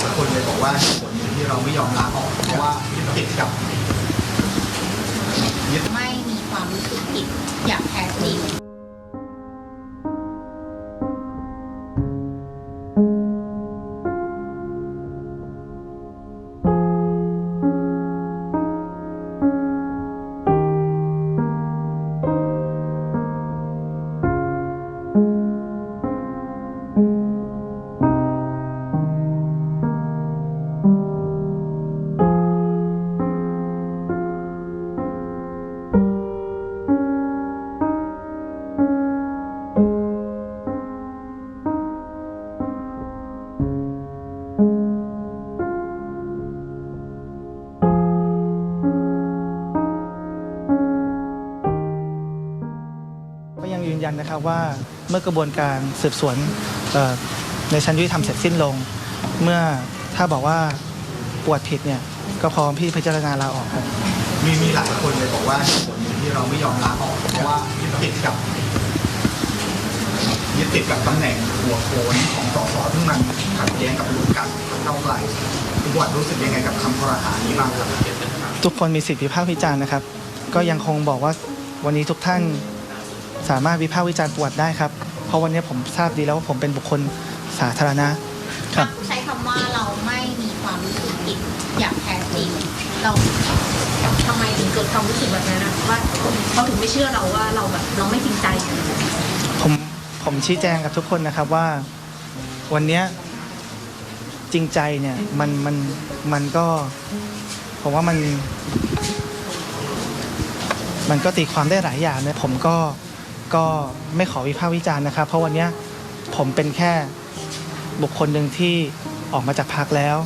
หลายคนเลยบอกว่าผลที่เราไม่ยอมลาออกเพราะว่ายึดติดกับยึดไม่มีความรู้สึกผิดอย่างแท้จริง ยังยืนยันนะครับว่าเมื่อกระบวนการสืบสวนเอ่อในชั้นยุติธรรมเสร็จสิ้นลง เมื่อถ้าบอกว่าปวดผิดเนี่ยก็พร้อมที่พิจารณาลาออกครับมีมีหลายคนเลยบอกว่าเหตุผลหนึ่งที่เราไม่ยอมลาออกเพราะว่ายึดติดกับยึดติดกับตำแหน่งหัวโขนของสสซึ่งมันขัดแย้งกับรูปการเท่าไหร่คุณบวชรู้สึกยังไงกับคำพรหานี้บ้างครับทุกคนมีสิทธิวิพากษ์วิจารณ์นะครับ ก็ยังคงบอกว่าวันนี้ทุกท่าน สามารถวิพากษ์วิจารณ์ปวดได้ครับ เพราะวันนี้ผมทราบดีแล้วว่าผมเป็นบุคคลสาธารณะครับใช้คำว่าเราไม่มีความรู้สึกผิดอย่างแท้จริงเราทำไมถึงเกิดความรู้สึกแบบนั้นนะว่าเขาถึงไม่เชื่อเราว่าเราแบบเราไม่จริงใจผมผมชี้แจงกับทุกคนนะครับว่าวันเนี้ยจริงใจเนี่ยมันมันมันก็ผมว่ามัน มันก็ตีความได้หลายอย่างเนี่ยผมก็ ก็ไม่ขอวิพากษ์วิจารณ์นะครับ เพราะวันนี้ผมเป็นแค่บุคคลหนึ่งที่ออกมาจากพักแล้ว